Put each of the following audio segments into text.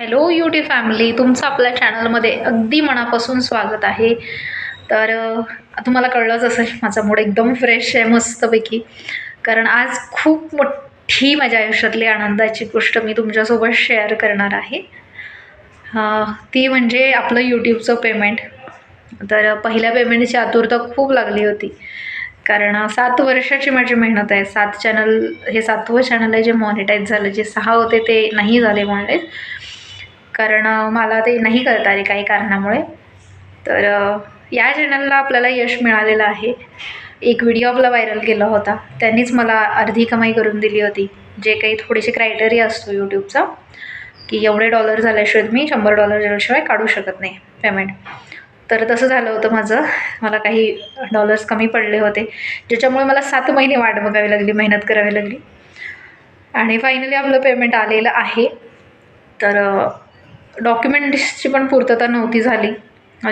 Hello UT family तुमचं आपल्या चॅनलमध्ये अगदी मनापासून स्वागत आहे. तर तुम्हाला कळलंच असेल माझा मूड एकदम फ्रेश आहे मस्तपैकी. कारण आज खूप मोठी माझ्या आयुष्यातली आनंदाची गोष्ट मी तुमच्यासोबत शेअर करणार आहे. ती म्हणजे आपलं यूट्यूबचं पेमेंट तर पहिल्या पेमेंटची आतुरता खूप लागली होती. कारण सात वर्षाची माझी मेहनत आहे. सात चॅनल हे सातवं चॅनल आहे जे मॉनिटाईज झालं. जे सहा होते ते नाही झाले मॉनिटाईज कारण मला ते नाही करता आले काही कारणामुळे. तर या चॅनलला आपल्याला यश मिळालेलं आहे. एक व्हिडिओ आपला व्हायरल केला होता. त्यांनीच मला अर्धी कमाई करून दिली होती. जे काही थोडीशी क्रायटेरिया असतो यूट्यूबचा की एवढे डॉलर झाल्याशिवाय मी शंभर डॉलर झाल्याशिवाय काढू शकत नाही पेमेंट तर तसं झालं होतं माझं. मला काही डॉलर्स कमी पडले होते. ज्याच्यामुळे मला सात महिने वाट बघावी लागली मेहनत करावी लागली. आणि फायनली आपलं पेमेंट आलेलं आहे. तर डॉक्युमेंट्सची पण पूर्तता नव्हती झाली.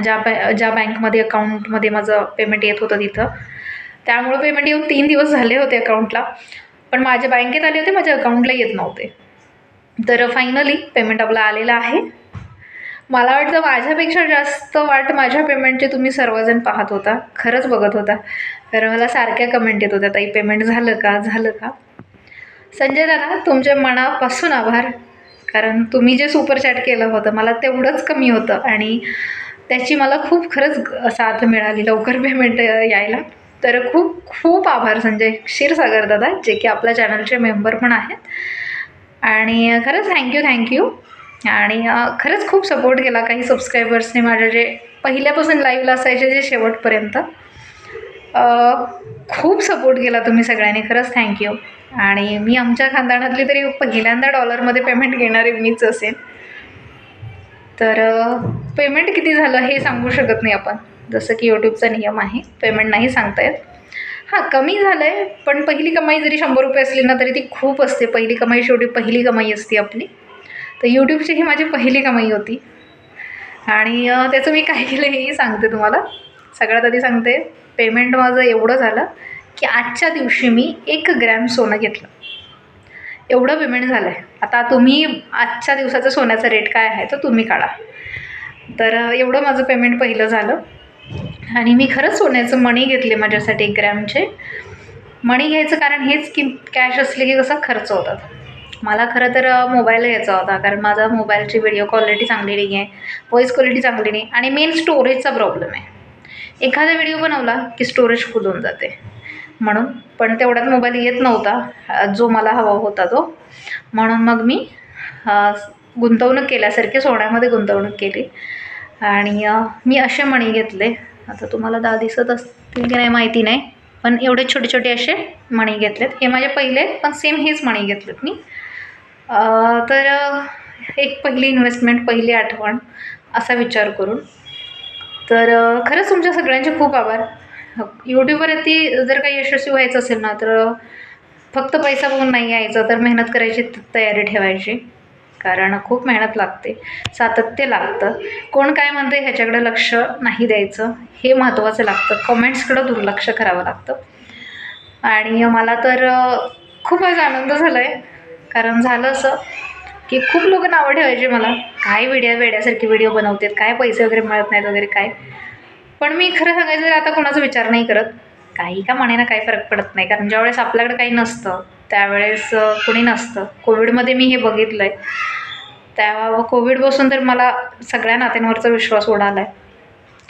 ज्या बॅ ज्या बँकमध्ये अकाउंटमध्ये माझं पेमेंट येत होतं तिथं. त्यामुळं पेमेंट येऊन तीन दिवस झाले होते अकाउंटला. पण माझ्या बँकेत आले होते माझ्या अकाउंटला येत नव्हते. तर फायनली पेमेंट आपला आलेलं आहे. मला वाटतं माझ्यापेक्षा जास्त वाट माझ्या पेमेंटचे तुम्ही सर्वजण पाहत होता खरंच बघत होता. कारण मला सारख्या कमेंट येत होत्या ताई पेमेंट झालं का? झालं का? संजय दादा तुमच्या मनापासून आभार. कारण तुम्ही जे सुपरचॅट केलं होतं मला तेवढंच कमी होतं आणि त्याची मला खूप खरंच साथ मिळाली लवकर पेमेंट यायला. तर खूप खूप आभार संजय क्षीरसागर दादा जे की आपल्या चॅनलचे मेंबर पण आहेत. आणि खरंच थँक्यू थँक्यू आणि खरंच खूप सपोर्ट केला काही सबस्क्रायबर्सने माझ्या जे पहिल्यापासून लाईव्हला असायचे जे शेवटपर्यंत. खूप सपोर्ट केला तुम्ही सगळ्यांनी खरंच थँक्यू आणि मी आमच्या खानदानातली तरी पहिल्यांदा डॉलरमध्ये पेमेंट घेणारे मीच असेल तर पेमेंट किती झालं हे सांगू शकत नाही आपण. जसं की यूट्यूबचा नियम आहे पेमेंट नाही सांगता येत. हां कमी झालं आहे पण पहिली कमाई जरी शंभर रुपये असली ना तरी ती खूप असते. पहिली कमाई शेवटी पहिली कमाई असते आपली. तर यूट्यूबची ही माझी पहिली कमाई होती. आणि त्याचं मी काय केलं हेही सांगते तुम्हाला. सगळ्यात आधी सांगते पेमेंट माझं एवढं झालं की आजच्या दिवशी मी एक ग्रॅम सोनं घेतलं. एवढं पेमेंट झालं आहे आता तुम्ही आजच्या दिवसाचा सोन्याचा रेट काय आहे तो तुम्ही काढा. तर एवढं माझं पेमेंट पहिलं झालं. आणि मी खरंच सोन्याचं मणी घेतले माझ्यासाठी एक ग्रॅमचे. मणी घ्यायचं कारण हेच की कॅश असले की कसं खर्च होतात. मला खरं तर मोबाईल घ्यायचा होता. कारण माझा मोबाईलची व्हिडिओ क्वालिटी चांगली नाही आहे व्हॉईस क्वालिटी चांगली नाही. आणि मेन स्टोरेजचा प्रॉब्लेम आहे. एखादा व्हिडिओ बनवला की स्टोरेज फुल होऊन जाते. म्हणून. पण तेवढ्यात मोबाईल येत नव्हता. जो मला हवा होता तो. म्हणून मग मी गुंतवणूक केल्यासारखी सोन्यामध्ये गुंतवणूक केली. आणि मी असे मणी घेतले. आता तुम्हाला दहा दिसत असतील की नाही माहिती नाही. पण एवढे छोटे छोटे असे मणी घेतलेत. हे माझे पहिले पण सेम हेच मणी घेतलेत मी. तर एक पहिली इन्व्हेस्टमेंट पहिली आठवण असा विचार करून. तर खरंच तुमच्या सगळ्यांचे खूप आभार. यूट्यूबवरती जर काही यशस्वी व्हायचं असेल ना तर फक्त पैसा बघून नाही यायचा तर मेहनत करायची तयारी ठेवायची. कारण खूप मेहनत लागते सातत्य लागतं. कोण काय म्हणतं ह्याच्याकडे लक्ष नाही द्यायचं हे महत्त्वाचं लागतं. कमेंट्सकडं दुर्लक्ष करावं लागतं. आणि मला तर खूप आज आनंद झाला आहे कारण झालं असं की खूप लोक नावं ठेवायचे मला. काय व्हिडिओ वेड्यासारखी व्हिडिओ बनवतात काय पैसे वगैरे मिळत नाहीत वगैरे काय. पण मी खरं सांगायचं तर आता कोणाचा विचार नाही करत. काही का म्हणे ना काही फरक पडत नाही. कारण ज्यावेळेस आपल्याकडे काही नसतं त्यावेळेस कोणी नसतं. कोविडमध्ये मी हे बघितलं आहे त्या कोविड बसून तर मला सगळ्या नात्यांवरचा विश्वास उडाला आहे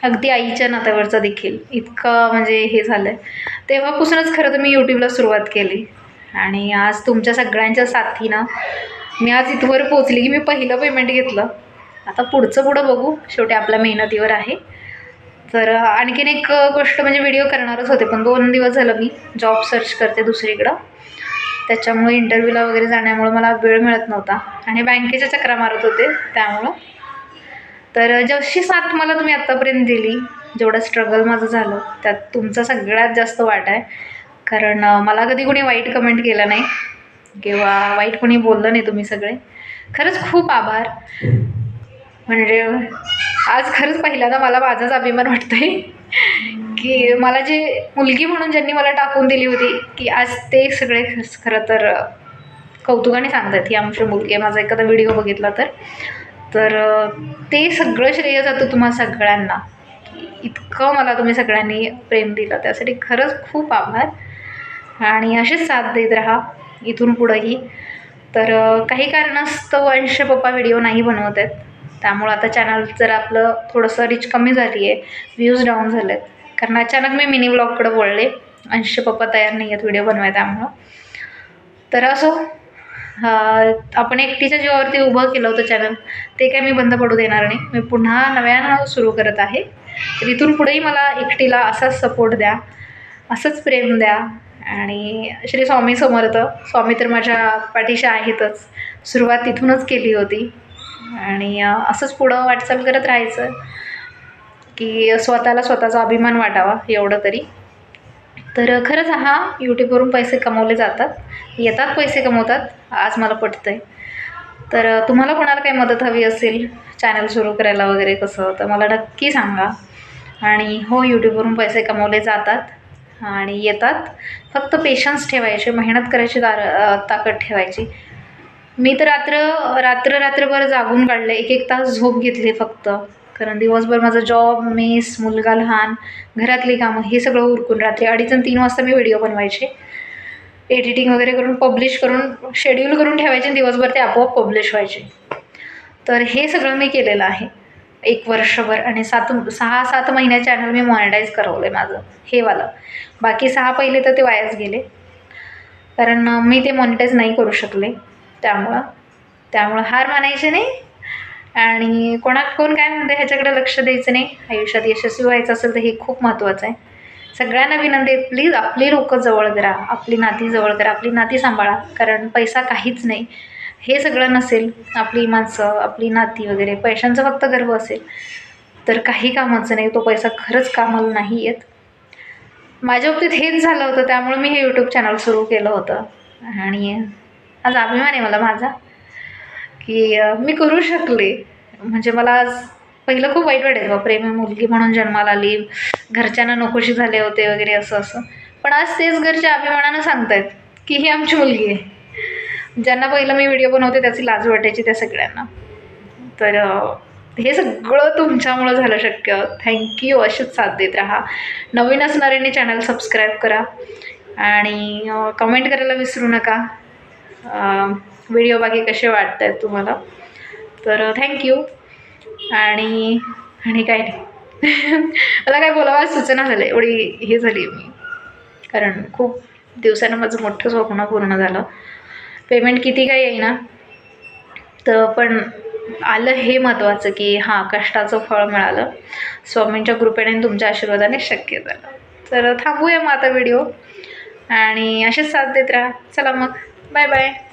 अगदी आईच्या नात्यावरचा देखील. इतकं म्हणजे हे झालं आहे तेव्हापासूनच खरं तर मी यूट्यूबला सुरुवात केली. आणि आज तुमच्या सगळ्यांच्या साथीनं मी आज इथवर पोचली की मी पहिलं पेमेंट घेतलं. आता पुढचं पुढं बघू. शेवटी आपल्या मेहनतीवर आहे. तर आणखीन एक गोष्ट म्हणजे व्हिडिओ करणारच होते पण दोन दिवस झालं मी जॉब सर्च करते दुसरीकडं. त्याच्यामुळे इंटरव्ह्यूला वगैरे जाण्यामुळं मला वेळ मिळत नव्हता आणि बँकेच्या चक्रा मारत होते त्यामुळं. तर जशी साथ मला तुम्ही आत्तापर्यंत दिली जेवढं स्ट्रगल माझं झालं त्यात तुमचा सगळ्यात जास्त वाट आहे. कारण मला कधी कोणी वाईट कमेंट केलं नाही किंवा वाईट कोणी बोललं नाही तुम्ही सगळे. खरंच खूप आभार. म्हणजे आज खरंच पहिल्यांदा मला माझाच अभिमान वाटतोय की मला जे मुलगी म्हणून ज्यांनी मला टाकून दिली होती की आज ते सगळे खरं तर कौतुकाने सांगतात ही आमची मुलगी आहे माझा एखादा व्हिडिओ बघितला तर. तर ते सगळं श्रेय जातं तुम्हा सगळ्यांना. इतकं मला तुम्ही सगळ्यांनी प्रेम दिलं. त्यासाठी खरंच खूप आभार. आणि असेच साथ देत राहा इथून पुढंही. तर काही कारणास्तव अंश पप्पा व्हिडिओ नाही बनवत आहेत. त्यामुळं आता चॅनल जर आपलं थोडंसं रिच कमी झाली आहे व्ह्यूज डाऊन झाले आहेत कारण अचानक मी मिनी ब्लॉगकडे बोलले अंश पप्पा तयार नाही आहेत व्हिडिओ बनवाय त्यामुळं. तर असो आपण एकटीच्या जीवावरती उभं केलं होतं चॅनल ते काय मी बंद पडू देणार नाही. मी पुन्हा नव्यानं सुरू करत आहे. तर इथून पुढेही मला एकटीला असाच सपोर्ट द्या. असंच प्रेम द्या. आणि श्री स्वामी समर्थ स्वामी तर माझ्या पाठीशी आहेतच. सुरुवात तिथूनच केली होती. आणि असंच पुढं वाटचाल करत राहायचं की स्वतःला स्वतःचा अभिमान वाटावा एवढं तरी. तर खरंच हा यूट्यूबवरून पैसे कमवले जातात. येतात पैसे कमवतात. आज मला पटतं आहे तर तुम्हाला कोणाला काही मदत हवी असेल? चॅनल सुरू करायला वगैरे कसं? तर मला नक्की सांगा. आणि हो यूट्यूबवरून पैसे कमवले जातात. आणि येतात. फक्त पेशन्स ठेवायचे मेहनत करायची दार ताकद ठेवायची. मी तर रात्र रात्र रात्रभर जागून काढले एक एक तास झोप घेतली फक्त. कारण दिवसभर माझा जॉब मेस मुलगा लहान घरातली कामं हे सगळं उरकून रात्री अडीच आणि तीन वाजता मी व्हिडिओ बनवायचे. एडिटिंग वगैरे करून पब्लिश करून शेड्यूल करून ठेवायचे आणि दिवसभर ते आपोआप पब्लिश व्हायचे. तर हे सगळं मी केलेलं आहे. एक वर्षभर आणि सात सहा सात महिन्या चॅनल मी मॉनिटाईज करवलं आहे माझं. हे वालं. बाकी सहा पहिले तर ते वायाच गेले. कारण मी ते मॉनिटाईज नाही करू शकले. त्यामुळं त्यामुळं हार मानायचे नाही. आणि कोणा कोण काय म्हणते ह्याच्याकडे लक्ष द्यायचं नाही. आयुष्यात यशस्वी व्हायचं असेल तर हे खूप महत्त्वाचं आहे. सगळ्यांना विनंती आहे प्लीज आपली लोकं जवळ करा आपली नाती जवळ करा आपली नाती सांभाळा. कारण पैसा काहीच नाही. हे सगळं नसेल आपली माणसं आपली नाती वगैरे पैशांचं फक्त गर्व असेल तर काही कामाचं नाही. तो पैसा खरंच कामाला नाही येत. माझ्या बाबतीत हेच झालं होतं त्यामुळे मी हे यूट्यूब चॅनल सुरू केलं होतं. आणि आज अभिमान आहे मला माझा की मी करू शकले. म्हणजे मला आज पहिलं खूप वाईट वाटायचं बापरे मी मुलगी म्हणून जन्माला आली घरच्यांना नकोशी झाले होते वगैरे असं असं. पण आज तेच घरच्या अभिमानानं सांगतायत की ही आमची मुलगी आहे. ज्यांना पहिलं मी व्हिडिओ बनवते त्याची लाज वाटायची त्या सगळ्यांना. तर हे सगळं तुमच्यामुळं झालं शक्य. थँक्यू अशीच साथ देत राहा. नवीन असणाऱ्यांनी चॅनल सबस्क्राईब करा. आणि कमेंट करायला विसरू नका. व्हिडिओ बाकी कसे वाटत आहेत तुम्हाला. तर थँक्यू आणि आणि काय नाही. मला काय बोलावं सूचना झालं एवढी हे झाली मी. कारण खूप दिवसानं माझं मोठं स्वप्न पूर्ण झालं. पेमेंट किती काय येईना. तर पण आलं हे महत्त्वाचं की हां कष्टाचं फळ मिळालं. स्वामींच्या कृपेने तुमच्या आशीर्वादाने शक्य झालं. तर थांबूया मग आता व्हिडिओ आणि असेच साथ देत राहा. चला मग. 拜拜。